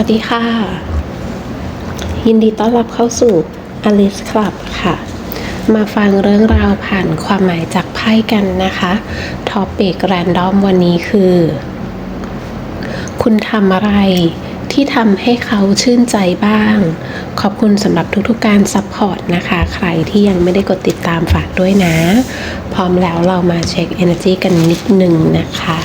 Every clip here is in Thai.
วัสดีค่ะ ยินดีต้อนรับเข้าสู่ Alice Club ค่ะ มาฟังเรื่องราวผ่านความหมายจากไพ่กันนะคะท็อปิกแรนดอมวันนี้คือ คุณทำอะไรที่ทำให้เขาชื่นใจบ้าง ขอบคุณสำหรับทุกๆการซัพพอร์ตนะคะ ใครที่ยังไม่ได้กดติดตามฝากด้วยนะ พร้อมแล้วเรามาเช็ค Energy กันนิดหนึ่งนะคะ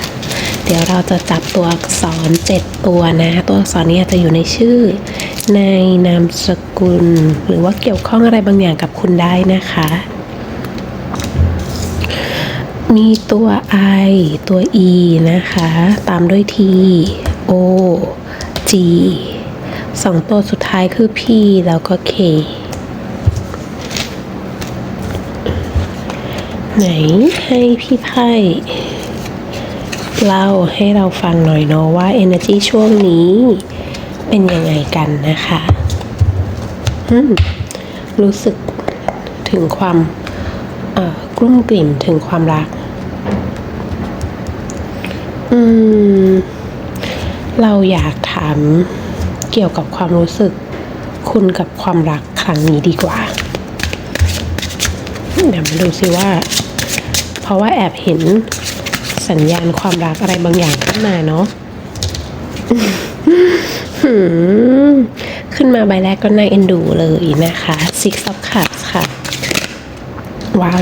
ดี๋ยวเราจะจับตัวอักษร 7 ตัวนะ ตัวอักษรนี้อาจจะอยู่ในชื่อ ในนามสกุล หรือว่าเกี่ยวข้องอะไรบางอย่างกับคุณได้นะคะ มีตัว I ตัว E นะคะ ตามด้วย T O G สองตัวสุดท้ายคือ P แล้วก็ K ไหนให้พี่ไพ่ เล่าให้เราฟังหน่อยเนาะว่า Energy ช่วงนี้เป็นยังไงกันนะคะรู้สึกถึงความกลุ้มกลิ่มถึงความรัก อืม เราอยากถามเกี่ยวกับความรู้สึก คุณกับความรักครั้งนี้ดีกว่า เดี๋ยวมาดูสิว่า เพราะว่าแอบเห็น สัญญาณความรักอะไรบางอย่างขึ้นมาเนาะขึ้นมาใบแรกก็น่าเอ็นดูเลยนะคะ Six of Cups ค่ะ ว้าว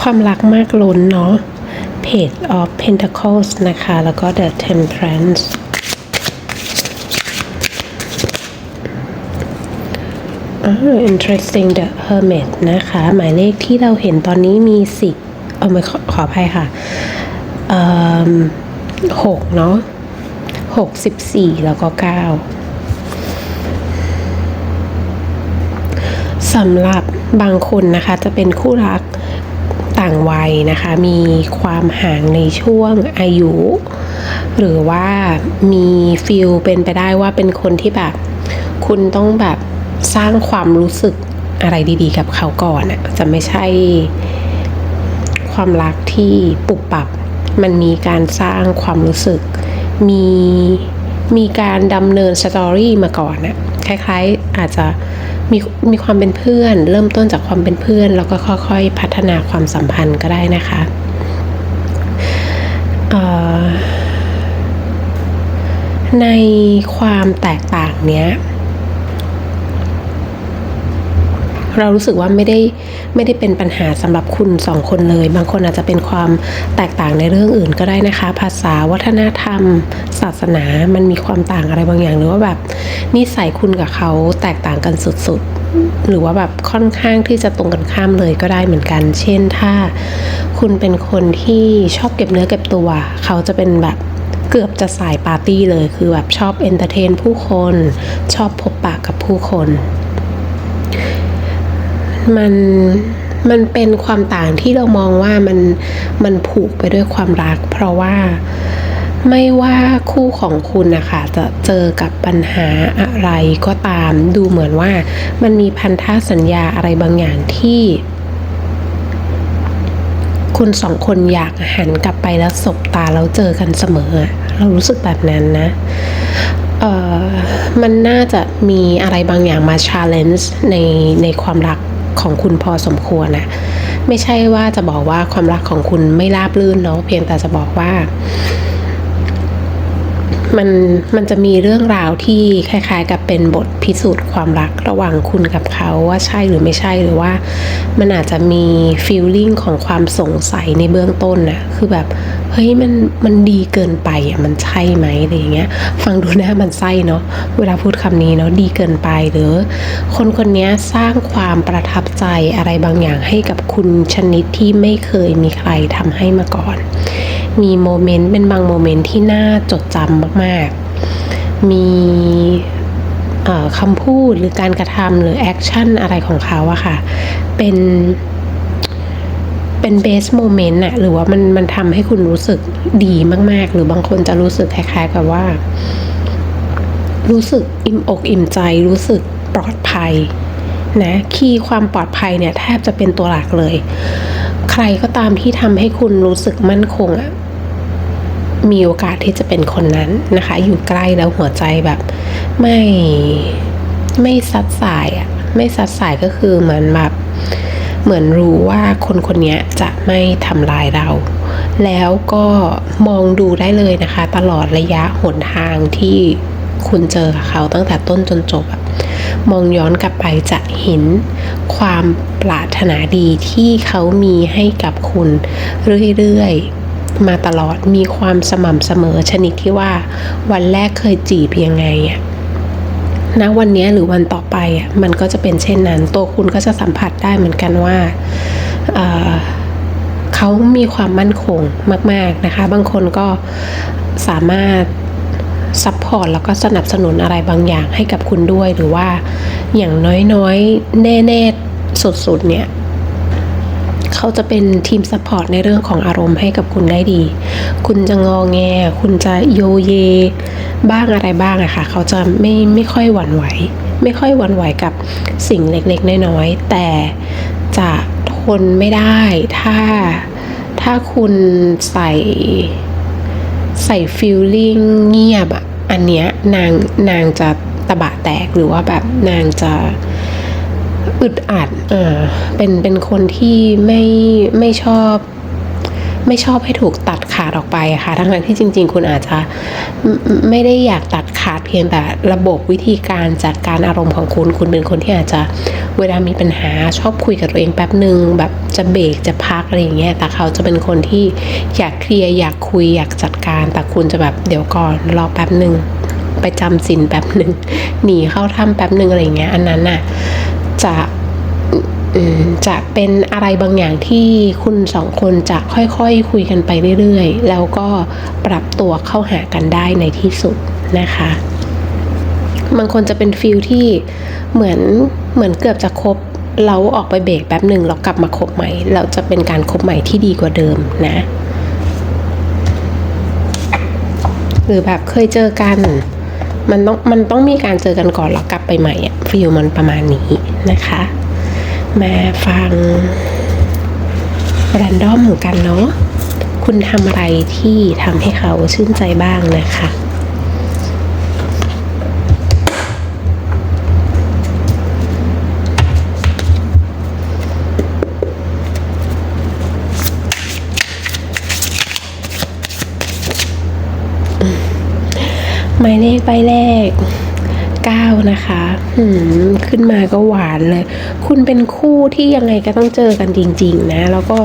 ความรักมากล้นเนาะ Page of Pentacles นะคะ แล้วก็ The Temperance อ่า interesting the hermit นะคะ หมายเลขที่เราเห็นตอนนี้มีสิบ เอาไม่ขอขออภัยค่ะเออหกเนาะหกสิบสี่แล้วก็เก้าสำหรับบางคนนะคะจะเป็นคู่รักต่างวัยนะคะ มีความห่างในช่วงอายุ หรือว่ามีฟิลเป็นไปได้ว่าเป็นคนที่แบบ คุณต้องแบบสร้างความรู้สึกอะไรดีๆ กับเขาก่อนอะจะไม่ใช่ ความรักที่ปุบปับ มันมีการสร้างความรู้สึก มีมีการดำเนินสตอรี่มาก่อนอะคล้ายๆอาจจะมีมีความเป็นเพื่อน เริ่มต้นจากความเป็นเพื่อน แล้วก็ค่อยๆ พัฒนาความสัมพันธ์ก็ได้นะคะในความแตกต่างเนี้ย เรารู้สึกว่าไม่ได้ไม่ได้เป็นปัญหาสำหรับคุณสองคนเลย บางคนอาจจะเป็นความแตกต่างในเรื่องอื่นก็ได้นะคะ ภาษาวัฒนธรรม ศาสนามันมีความต่างอะไรบางอย่าง หรือว่าแบบนิสัยคุณกับเขาแตกต่างกันสุดๆ หรือว่าแบบค่อนข้างที่จะตรงกันข้ามเลยก็ได้เหมือนกัน เช่นถ้าคุณเป็นคนที่ชอบเก็บเนื้อเก็บตัว เขาจะเป็นแบบเกือบจะสายปาร์ตี้เลย คือแบบชอบเอนเตอร์เทนผู้คน ชอบพบปะกับผู้คน มันมันเป็นความต่างที่เรามองว่ามันมันผูกไปด้วยความรัก เพราะว่าไม่ว่าคู่ของคุณนะคะจะเจอกับปัญหาอะไรก็ตาม ดูเหมือนว่ามันมีพันธสัญญาอะไรบางอย่างที่ คุณสองคนอยากหันกลับไปแล้วสบตาแล้วเจอกันเสมอ เรารู้สึกแบบนั้นนะเออมันน่าจะมีอะไรบางอย่างมา challenge ในในความรัก ของคุณพอสมควรนะไม่ใช่ว่าจะบอกว่าความรักของคุณไม่ราบรื่นเนาะเพียงแต่จะบอกว่า มันมันจะมีเรื่องราวที่คล้ายๆ กับเป็นบทพิสูจน์ความรักระหว่างคุณกับเขาว่าใช่หรือไม่ใช่หรือว่า มันอาจจะมีฟีลลิ่งของความสงสัยในเบื้องต้นนะคือแบบเฮ้ยมันมันดีเกินไปอะมันใช่ไหมอะไรอย่างเงี้ย ฟังดูหน้ามันไส้เนาะเวลาพูดคำนี้เนาะดีเกินไปหรือ คนคนนี้สร้างความประทับใจอะไรบางอย่างให้กับคุณชนิดที่ไม่เคยมีใครทำให้มาก่อน มีโมเมนต์เป็นบางโมเมนต์ที่น่าจดจำมากๆ มีคำพูดหรือการกระทำหรือแอคชั่นอะไรของเขาอะค่ะ เป็นเป็นเบสโมเมนต์อะหรือว่ามันมันทำให้คุณรู้สึกดีมาก ๆ หรือบางคนจะรู้สึกคล้าย ๆ กับว่า รู้สึกอิ่มอกอิ่มใจ รู้สึกปลอดภัยนะคีย์ความปลอดภัยเนี่ยแทบจะเป็นตัวหลักเลย ใครก็ตามที่ทำให้คุณรู้สึกมั่นคงอะ มีโอกาสที่จะเป็นคนนั้นนะคะ อยู่ใกล้แล้วหัวใจแบบไม่ไม่ซัดสายอะไม่ซัดสายก็คือเหมือนแบบเหมือนรู้ว่าคนคนนี้จะไม่ทำลายเรา แล้วก็มองดูได้เลยนะคะ ตลอดระยะหนทางที่คุณเจอเขาตั้งแต่ต้นจนจบอะมองย้อนกลับไปจะเห็นความปรารถนาดีที่เขามีให้กับคุณเรื่อยๆ มาตลอดมีความสม่ำเสมอชนิดที่ว่า วันแรกเคยจีบยังไงอะณวันนี้หรือวันต่อไปอะมันก็จะเป็นเช่นนั้น ตัวคุณก็จะสัมผัสได้เหมือนกันว่าเเขามีความมั่นคงมาก ๆนะคะ บางคนก็สามารถซัพพอร์ตแล้วก็สนับสนุนอะไรบางอย่างให้กับคุณด้วยหรือว่าอย่างน้อยๆ แน่ๆ สุดๆเนี่ย เขาจะเป็นทีมซัพพอร์ตในเรื่องของอารมณ์ให้กับคุณได้ดี คุณจะงอแง คุณจะโยเย บ้างอะไรบ้างอะค่ะ เขาจะไม่ไม่ค่อยหวั่นไหว ไม่ค่อยหวั่นไหวกับสิ่งเล็กๆ น้อยๆ แต่จะทนไม่ได้ ถ้าถ้าคุณใส่ใส่ฟิลลิ่งเงียบอะอันเนี้ยนางนางจะตะบะแตกหรือว่าแบบนางจะ อึดอัดเออเป็นเป็นคนที่ไม่ไม่ชอบไม่ชอบให้ถูกตัดขาดออกไปอะค่ะ ทั้งนั้นที่จริง ๆ คุณอาจจะไม่ไม่ได้อยากตัดขาดเพียงแต่ระบบวิธีการจัดการอารมณ์ของคุณ คุณเป็นคนที่อาจจะเวลามีปัญหาชอบคุยกับตัวเองแป๊บหนึ่งแบบจะเบรกจะพักอะไรอย่างเงี้ย แต่เขาจะเป็นคนที่อยากเคลียร์อยากคุยอยากจัดการ แต่คุณจะแบบเดี๋ยวก่อนรอแป๊บหนึ่งไปจำสินแป๊บหนึ่งหนีเข้าถ้ำแป๊บหนึ่งอะไรอย่างเงี้ย อันนั้นน่ะ จะจะเป็นอะไรบางอย่างที่คุณสองคนจะค่อยๆคคุยกันไปเรื่อยๆ แล้วก็ปรับตัวเข้าหากันได้ในที่สุดนะคะบางคนจะเป็นฟิลที่เหมือนเหมือนเกือบจะครบเราออกไปเบรกแป๊บหนึ่งเรากลับมาคบใหม่ เราจะเป็นการคบใหม่ที่ดีกว่าเดิมนะ หรือแบบเคยเจอกัน มันต้องมันต้องมีการเจอกันก่อนแล้วกลับไปใหม่อะฟิลมันประมาณนี้นะคะ มาฟังแรนดอมกันเนาะคุณทำอะไรที่ทำให้เขาชื่นใจบ้างนะคะ หมายเลขใบแรก 9 นะคะหืมขึ้นมาก็หวานเลย คุณเป็นคู่ที่ยังไงก็ต้องเจอกันจริง ๆ นะ แล้วก็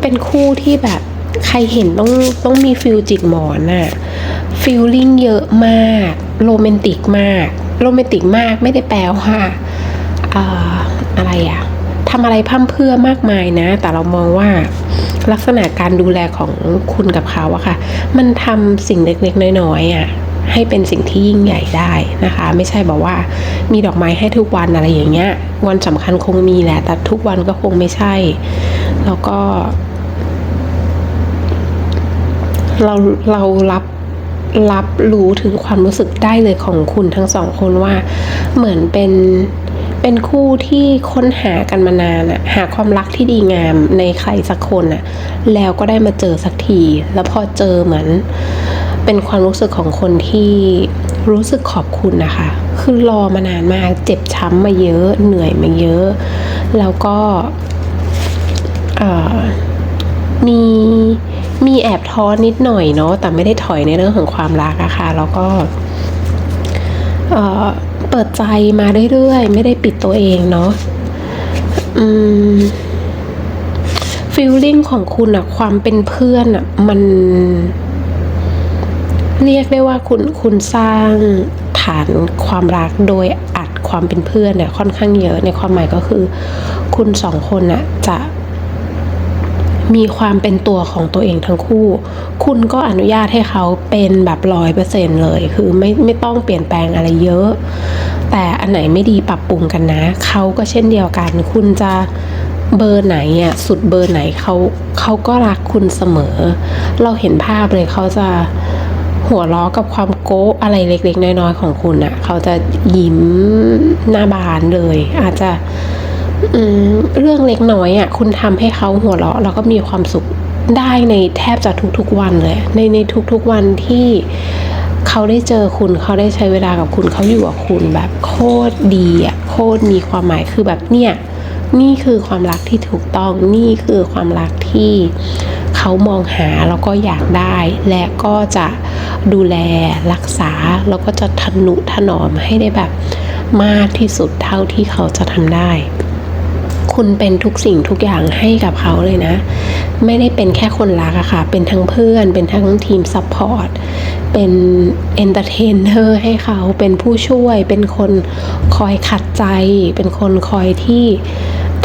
เป็นคู่ที่แบบใครเห็นต้องต้องมีฟิลจิกหมอนอะฟิลลิ่งเยอะมากโรแมนติกมากโรแมนติกมากไม่ได้แปลว่าอ่อะไรอะทำอะไรพร่ำเพื่อมากมายนะ แต่เรามองว่าลักษณะการดูแลของคุณกับเขาอะค่ะ มันทำสิ่งเล็กๆ น้อยๆอะ ให้เป็นสิ่งที่ยิ่งใหญ่ได้นะคะ ไม่ใช่บอกว่ามีดอกไม้ให้ทุกวันอะไรอย่างเงี้ย วันสำคัญคงมีแหละ แต่ทุกวันก็คงไม่ใช่ แล้วก็ เราเรารับรับรู้ถึงความรู้สึกได้เลยของคุณทั้งสองคนว่า เหมือนเป็นเป็นคู่ที่ค้นหากันมานานอะหาความรักที่ดีงามในใครสักคนอะแล้วก็ได้มาเจอสักที แล้วพอเจอเหมือน เป็นความรู้สึกของคนที่รู้สึกขอบคุณนะคะ คือรอมานานมาก เจ็บช้ำมาเยอะ เหนื่อยมาเยอะ แล้วก็มีมีแอบท้อนิดหน่อยเนาะ แต่ไม่ได้ถอยในเรื่องของความรักอะค่ะ แล้วก็เปิดใจมาเรื่อยๆ ไม่ได้ปิดตัวเองเนาะฟีลลิ่งของคุณอะความเป็นเพื่อนอะมัน เรียกได้ว่าคุณคุณสร้างฐานความรักโดยอัดความเป็นเพื่อนเนี่ยค่อนข้างเยอะในความหมายก็คือ คุณสองคนน่ะจะมีความเป็นตัวของตัวเองทั้งคู่ คุณก็อนุญาตให้เขาเป็นแบบร้อยเปอร์เซ็นเลย คือไม่ไม่ต้องเปลี่ยนแปลงอะไรเยอะ แต่อันไหนไม่ดีปรับปรุงกันนะ เขาก็เช่นเดียวกัน คุณจะเบอร์ไหนอะสุดเบอร์ไหนเขาเขาก็รักคุณเสมอ เราเห็นภาพเลยเขาจะ หัวล้อกับความโก้อะไรเล็กๆ น้อยๆของคุณอะ่ะ เขาจะยิ้มหน้าบานเลย อาจจะเรื่องเล็กน้อยอะ่ะ คุณทำให้เขาหัวเราะแล้วก็มีความสุขได้ในแทบจะทุกๆวันเลย ในในทุกๆวันที่เขาได้เจอคุณเขาได้ใช้เวลากับคุณเขาอยู่กับคุณแบบโคตรดีอะโคตรมีความหมายคือแบบเนี่ย นี่คือความรักที่ถูกต้องนี่คือความรักที่ เขามองหาแล้วก็อยากได้ และก็จะดูแลรักษา แล้วก็จะทนุถนอมให้ได้แบบมากที่สุดเท่าที่เขาจะทำได้ คุณเป็นทุกสิ่งทุกอย่างให้กับเขาเลยนะ ไม่ได้เป็นแค่คนรักอะค่ะ เป็นทั้งเพื่อน เป็นทั้งทีมซัพพอร์ต เป็นเอนเตอร์เทนเนอร์ให้เขา เป็นผู้ช่วย เป็นคนคอยขัดใจ เป็นคนคอยที่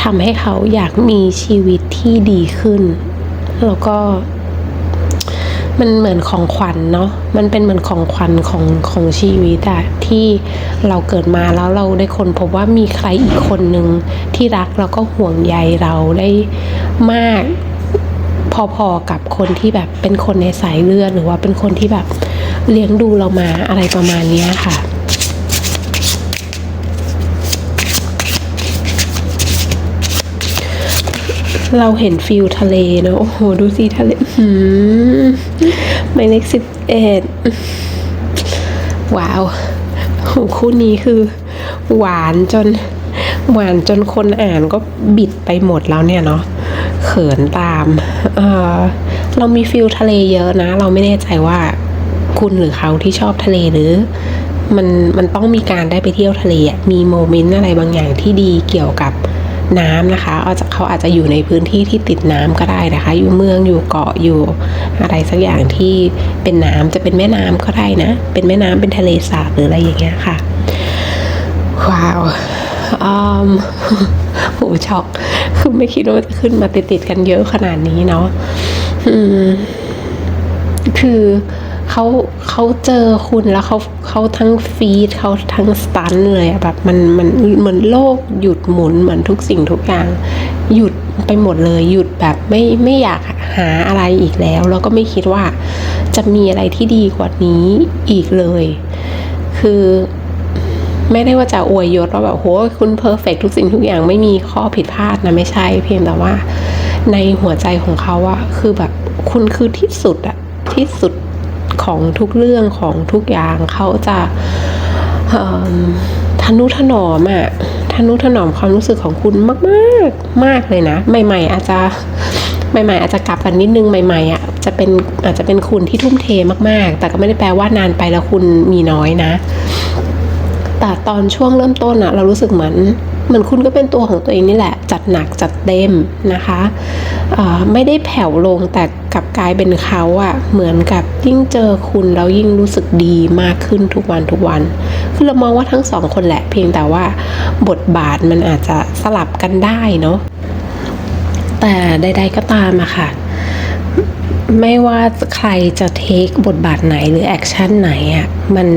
ทำให้เขาอยากมีชีวิตที่ดีขึ้น แล้วก็ มันเหมือนของขวัญเนาะมันเป็นเหมือนของขวัญของของชีวิตอะที่เราเกิดมาแล้วเราได้คนพบว่ามีใครอีกคนหนึ่งที่รักแล้วก็ห่วงใยเราได้มากพอๆกับคนที่แบบเป็นคนในสายเลือดหรือว่าเป็นคนที่แบบเลี้ยงดูเรามาอะไรประมาณนี้ค่ะ เราเห็นฟิลทะเลเนอะโอ้โห ดูสิทะเลหืมหมายเลขสิบเอ็ดว้าวโหคู่นี้คือ หวานจน หวานจนคนอ่านก็บิดไปหมดแล้วเนี่ยเนาะเขินตามเออเรามีฟิลทะเลเยอะนะ เราไม่แน่ใจว่าคุณหรือเขาที่ชอบทะเลหรือ มันมันต้องมีการได้ไปเที่ยวทะเลอะมีโมเมนต์อะไรบางอย่างที่ดีเกี่ยวกับ น้ำนะคะอาจจะเขาอาจจะอยู่ในพื้นที่ที่ติดน้ำก็ได้นะคะ อยู่เมืองอยู่เกาะอยู่อะไรสักอย่างที่เป็นน้ำจะเป็นแม่น้ำก็ได้นะ เป็นแม่น้ำเป็นทะเลสาบหรืออะไรอย่างเงี้ยค่ะ ว้าวอืมโหช็อกคือไม่คิดว่าจะขึ้นมาติดๆกันเยอะขนาดนี้เนาะอืมคือ เขาเขาเจอคุณแล้วเขาเขาทั้งฟีดเขาทั้งสตันเลยแบบมันมันเหมือนโลกหยุดหมุนเหมือนทุกสิ่งทุกอย่าง หยุดไปหมดเลยหยุดแบบไม่ไม่อยากหาอะไรอีกแล้ว แล้วก็ไม่คิดว่าจะมีอะไรที่ดีกว่านี้อีกเลย คือไม่ได้ว่าจะอวยยศว่าแบบโหคุณเพอร์เฟกทุกสิ่งทุกอย่างไม่มีข้อผิดพลาดนะไม่ใช่เพียงแต่ว่าในหัวใจของเขาอะคือแบบคุณคือที่สุดอะที่สุด ของทุกเรื่องของทุกอย่างเขาจะทนุถนอมอะทนุถนอมความรู้สึกของคุณมากมากๆมากเลยนะ ใหม่ ๆ อาจจะใหม่ ๆ อาจจะกลับกันนิดนึงใหม่ๆอะจะเป็นอาจจะเป็นคุณที่ทุ่มเทมากๆ แต่ก็ไม่ได้แปลว่านานไปแล้วคุณมีน้อยนะ แต่ตอนช่วงเริ่มต้นอะเรารู้สึกเหมือน เหมือนคุณก็เป็นตัวของตัวเองนี่แหละ จัดหนักจัดเต็มนะคะไม่ได้แผ่วลงแต่กลับกลายเป็นเขาอะเหมือนกับยิ่งเจอคุณแล้วยิ่งรู้สึกดีมากขึ้นทุกวันทุกวัน คือเรามองว่าทั้งสองคนแหละเพียงแต่ว่าบทบาทมันอาจจะสลับกันได้เนาะแต่ใด ๆก็ตามอะค่ะ ไม่ว่าใครจะเทคบทบาทไหนหรือแอคชั่นไหนอะ่ะมัน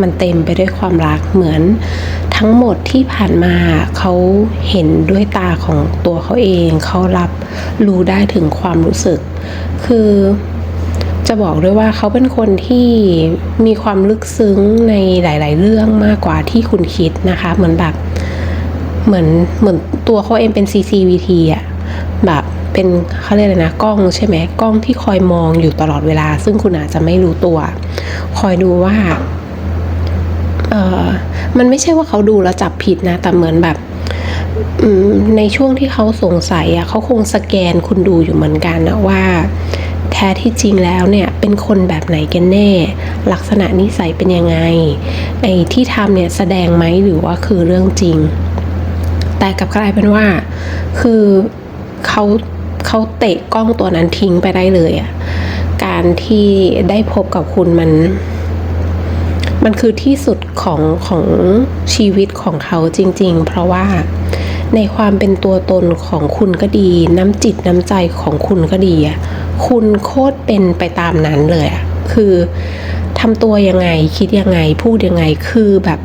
มันเต็มไปด้วยความรักเหมือนทั้งหมดที่ผ่านมาเขาเห็นด้วยตาของตัวเขาเองเขารับรู้ได้ถึงความรู้สึก คือจะบอกด้วยว่าเขาเป็นคนที่มีความลึกซึ้งในหลาย ๆ เรื่องมากกว่าที่คุณคิดนะคะ เหมือนแบบเหมือนเหมือนตัวเขาเองเป็น CCVT อะแบบ เป็นเขาเรียกอะไรนะกล้องใช่ไหมกล้องที่คอยมองอยู่ตลอดเวลา ซึ่งคุณอาจจะไม่รู้ตัว คอยดูว่าเออมันไม่ใช่ว่าเขาดูแล้วจับผิดนะ แต่เหมือนแบบในช่วงที่เขาสงสัยอะเขาคงสแกนคุณดูอยู่เหมือนกันนะว่า แท้ที่จริงแล้วเนี่ยเป็นคนแบบไหนกันแน่ ลักษณะนิสัยเป็นยังไงไอ้ที่ทำเนี่ยแสดงไหมหรือว่าคือเรื่องจริง แต่กับกลายเป็นว่า คือเขา เขาเตะกล้องตัวนั้นทิ้งไปได้เลยอะการที่ได้พบกับคุณมัน มันคือที่สุดของของชีวิตของเขาจริง ๆ เพราะว่าในความเป็นตัวตนของคุณก็ดี น้ำจิตน้ำใจของคุณก็ดีอะคุณโคตรเป็นไปตามนั้นเลยอะคือทำตัวยังไงคิดยังไงพูดยังไงคือแบบ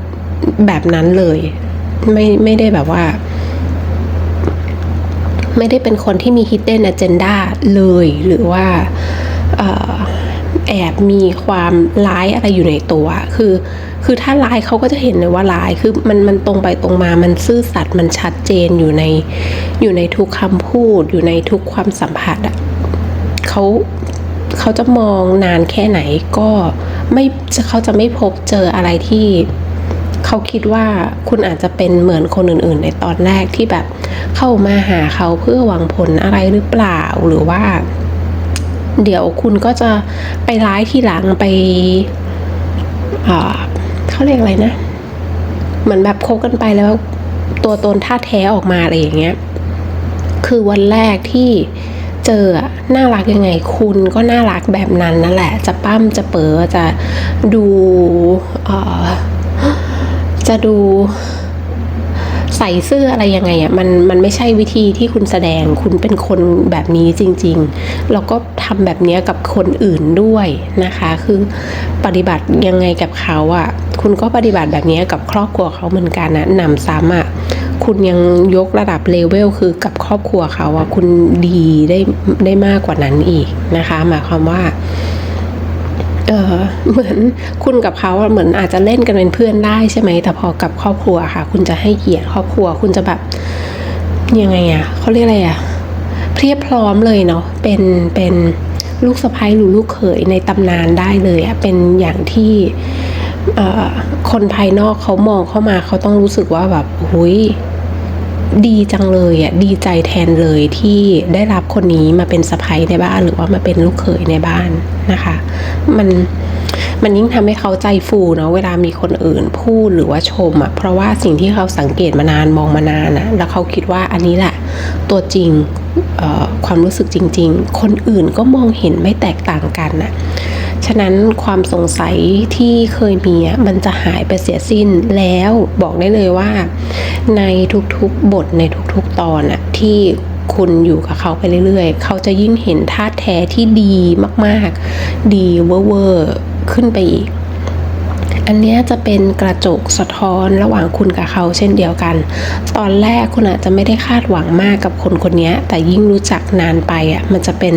แบบนั้นเลย ไม่ไม่ได้แบบว่า ไม่ได้เป็นคนที่มี hidden agenda เลย หรือว่าแอบมีความร้ายอะไรอยู่ในตัว คือ คือถ้าร้ายเขาก็จะเห็นเลยว่าร้าย คือมันมันตรงไปตรงมา มันซื่อสัตย์ มันชัดเจนอยู่ใน อยู่ในทุกคำพูด อยู่ในทุกความสัมผัสอะเขาเขาจะมองนานแค่ไหนก็ไม่เขาจะไม่พบเจออะไรที่ เขาคิดว่าคุณอาจจะเป็นเหมือนคนอื่นๆ ในตอนแรกที่แบบเข้ามาหาเขาเพื่อหวังผลอะไรหรือเปล่าหรือว่า เดี๋ยวคุณก็จะไปร้ายทีหลังไปอ่าเขาเรียกอะไรนะเหมือนแบบคบกันไปแล้วตัวตนท่าแท้ออกมาอะไรอย่างเงี้ย คือวันแรกที่เจอน่ารักยังไง คุณก็น่ารักแบบนั้นนั่นแหละ จะปั้มจะเป๋อจะดูเอ่อ จะดูใส่เสื้ออะไรยังไงอะ่ะมันมันไม่ใช่วิธีที่คุณแสดงคุณเป็นคนแบบนี้จริงๆ แล้วก็ทำแบบนี้กับคนอื่นด้วยนะคะ คือปฏิบัติยังไงกับเขาอะ่ะ คุณก็ปฏิบัติแบบนี้กับครอบครัวเขาเหมือนกันนะนำซ้ำอะคุณยังยกระดับเลเวลคือกับครอบครัวเขาอะคุณดีได้ได้มากกว่านั้นอีกนะคะ หมายความว่า เออเหมือนคุณกับเขาเหมือนอาจจะเล่นกันเป็นเพื่อนได้ใช่ไหมแต่พอกับครอบครัวค่ะ คุณจะให้เกียรติครอบครัว คุณจะแบบยังไงอะเขาเรียกอะไรอะเพียบพร้อมเลยเนาะเป็นเป็นลูกสะใภ้หรือลูกเขยในตำนานได้เลยอะเป็นอย่างที่คนภายนอกเขามองเข้ามาเขาต้องรู้สึกว่าแบบหุย ดีจังเลยอะดีใจแทนเลยที่ได้รับคนนี้มาเป็นสะพ้ยในบ้านหรือว่ามาเป็นลูกเขยในบ้านนะคะ มันมันยิ่งทำให้เขาใจฟูเนาะเวลามีคนอื่นพูดหรือว่าชมอะเพราะว่าสิ่งที่เขาสังเกตมานานมองมานานอะแล้วเขาคิดว่าอันนี้แหละตัวจริงความรู้สึกจริง ๆ คนอื่นก็มองเห็นไม่แตกต่างกันน่ะ ฉะนั้นความสงสัยที่เคยมีอะมันจะหายไปเสียสิ้นแล้วบอกได้เลยว่า ในทุกๆบทในทุกๆตอนอะที่คุณอยู่กับเขาไปเรื่อยๆ เขาจะยิ่งเห็นท่าแท้ที่ดีมากๆ ดีเวอร์ๆขึ้นไปอีก อันเนี้ยจะเป็นกระจกสะท้อนระหว่างคุณกับเขาเช่นเดียวกัน ตอนแรกคุณอาจจะไม่ได้คาดหวังมากกับคนคนนี้ แต่ยิ่งรู้จักนานไปอะ มันจะเป็น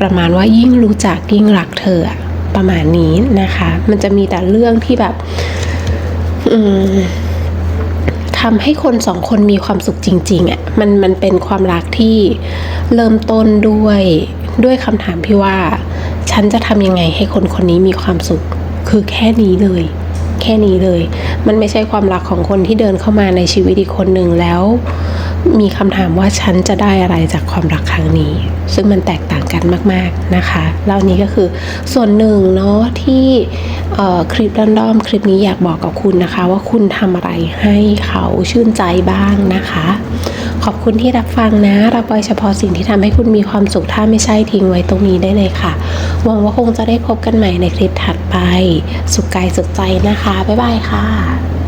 ประมาณว่ายิ่งรู้จักยิ่งรักเธอประมาณนี้นะคะ มันจะมีแต่เรื่องที่แบบทำให้คนสองคนมีความสุขจริงๆอะ่ะมันมันเป็นความรักที่เริ่มต้นด้วยด้วยคำถามพี่ว่า ฉันจะทำยังไงให้คนคนนี้มีความสุข คือแค่นี้เลย แค่นี้เลย มันไม่ใช่ความรักของคนที่เดินเข้ามาในชีวิตอีกคนหนึ่งแล้ว มีคำถามว่าฉันจะได้อะไรจากความรักครั้งนี้ ซึ่งมันแตกต่างกันมาก ๆนะคะแล้วอันนี้ก็คือส่วนหนึ่งเนาะที่คลิปดันดอมคลิปนี้อยากบอกกับคุณนะคะ ว่าคุณทำอะไรให้เขาชื่นใจบ้างนะคะ ขอบคุณที่รับฟังนะรับไว้เฉพาะสิ่งที่ทำให้คุณมีความสุขถ้าไม่ใช่ทิ้งไว้ตรงนี้ได้เลยค่ะ หวังว่าคงจะได้พบกันใหม่ในคลิปถัดไป สุขกายสุขใจนะคะบ๊ายบายค่ะ